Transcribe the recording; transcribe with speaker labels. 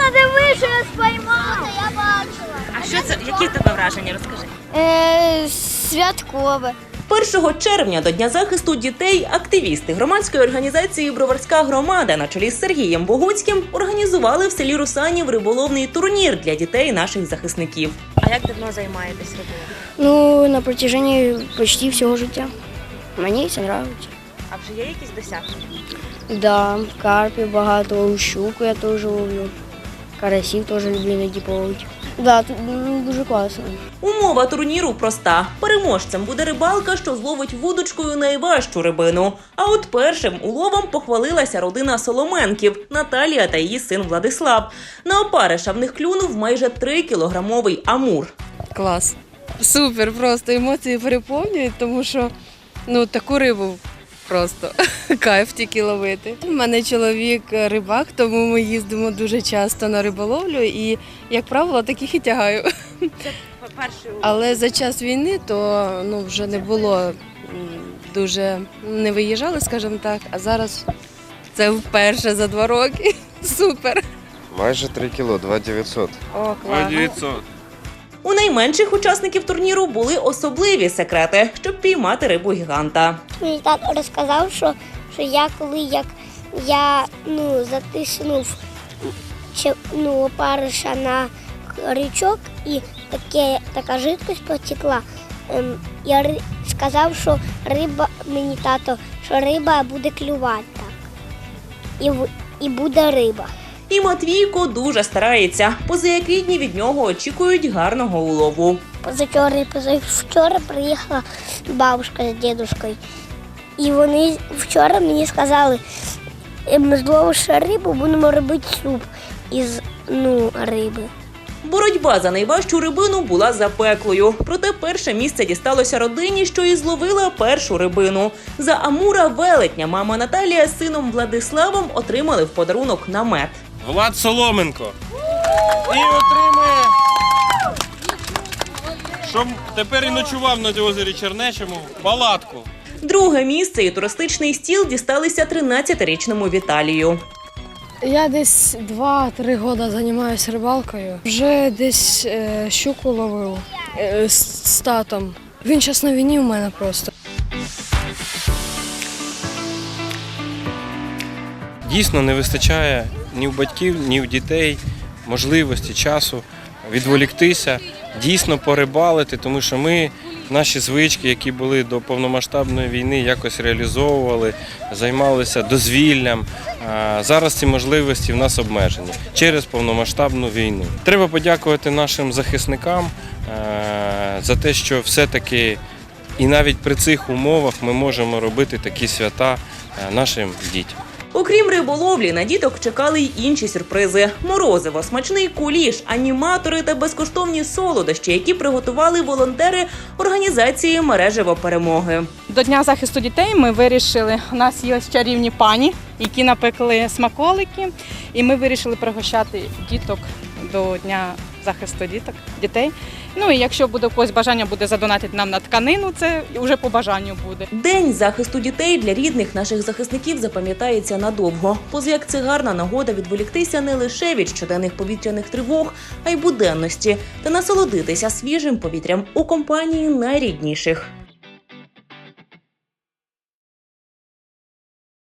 Speaker 1: Аліна, диви, що я спіймала. Я бачила.
Speaker 2: А що це? Які в тебе враження? Розкажи.
Speaker 1: Е, святкове.
Speaker 3: 1 червня до Дня захисту дітей активісти громадської організації Броварська громада на чолі з Сергієм Богуцьким організували в селі Русанів риболовний турнір для дітей наших захисників.
Speaker 2: А як давно займаєтесь рибою?
Speaker 4: Ну, на протяжении почти всього життя. Мені це подобається.
Speaker 2: А вже є якісь досягнення?
Speaker 4: Да, карпів багато, щуку я теж ловлю. Карасів теж люблю іноді половити. Да, тут дуже класно.
Speaker 3: Умова турніру проста: переможцем буде рибалка, що зловить вудочкою найважчу рибину. А от першим уловом похвалилася родина Соломенків Наталія та її син Владислав. На опариша в них клюнув майже 3 кілограмовий амур.
Speaker 5: Клас. Супер, просто емоції переповнюють, тому що ну таку рибу просто кайф тільки ловити. У мене чоловік рибак, тому ми їздимо дуже часто на риболовлю і, як правило, таких і тягаю.
Speaker 2: Це перший.
Speaker 5: Але за час війни то ну, вже не було дуже не виїжджали, скажімо так, а зараз це вперше за два роки. Супер.
Speaker 6: Майже 3 кіло, 2900.
Speaker 5: О, клас.
Speaker 3: У найменших учасників турніру були особливі секрети, щоб піймати рибу гіганта.
Speaker 1: Мені тато розказав, що, що я коли як я ну, затиснув ну, опариша на крючок і таке, така жидкость потекла. Ем, я сказав, що риба, мені тато, що риба буде клювати так. І, і буде риба.
Speaker 3: І Матвійко дуже старається. Позаякий дні від нього очікують гарного улову.
Speaker 1: Позавчора позавчора приїхала бабушка з дідушкою. І вони вчора мені сказали, «Е, ми зловиш рибу, будемо робити суп із ну, риби.
Speaker 3: Боротьба за найважчу рибину була запеклою. Проте перше місце дісталося родині, що і зловила першу рибину. За Амура велетня мама Наталія з сином Владиславом отримали в подарунок намет.
Speaker 7: Влад Соломенко. І отримує. Щоб тепер і ночував на озері Чернечому палатку.
Speaker 3: Друге місце і туристичний стіл дісталися 13-річному Віталію.
Speaker 8: Я десь 2-3 роки займаюся рибалкою. Вже десь е, щуку ловив е, з, з татом. Він зараз на війні у мене просто.
Speaker 7: Дійсно не вистачає ні в батьків, ні в дітей можливості, часу відволіктися, дійсно порибалити, тому що ми наші звички, які були до повномасштабної війни, якось реалізовували, займалися дозвіллям. Зараз ці можливості в нас обмежені через повномасштабну війну. Треба подякувати нашим захисникам е, за те, що все-таки і навіть при цих умовах ми можемо робити такі свята е, нашим дітям.
Speaker 3: Окрім риболовлі, на діток чекали й інші сюрпризи: морозиво, смачний куліш, аніматори та безкоштовні солодощі, які приготували волонтери організації мережево перемоги.
Speaker 9: До Дня захисту дітей ми вирішили, у нас є ось чарівні пані, які напекли смаколики, і ми вирішили пригощати діток до Дня захисту діток, дітей. Ну і якщо буде когось бажання буде задонатити нам на тканину, це вже по бажанню буде.
Speaker 3: День захисту дітей для рідних наших захисників запам'ятається надовго. Поза як це гарна нагода відволіктися не лише від щоденних повітряних тривог, а й буденності та насолодитися свіжим повітрям у компанії найрідніших.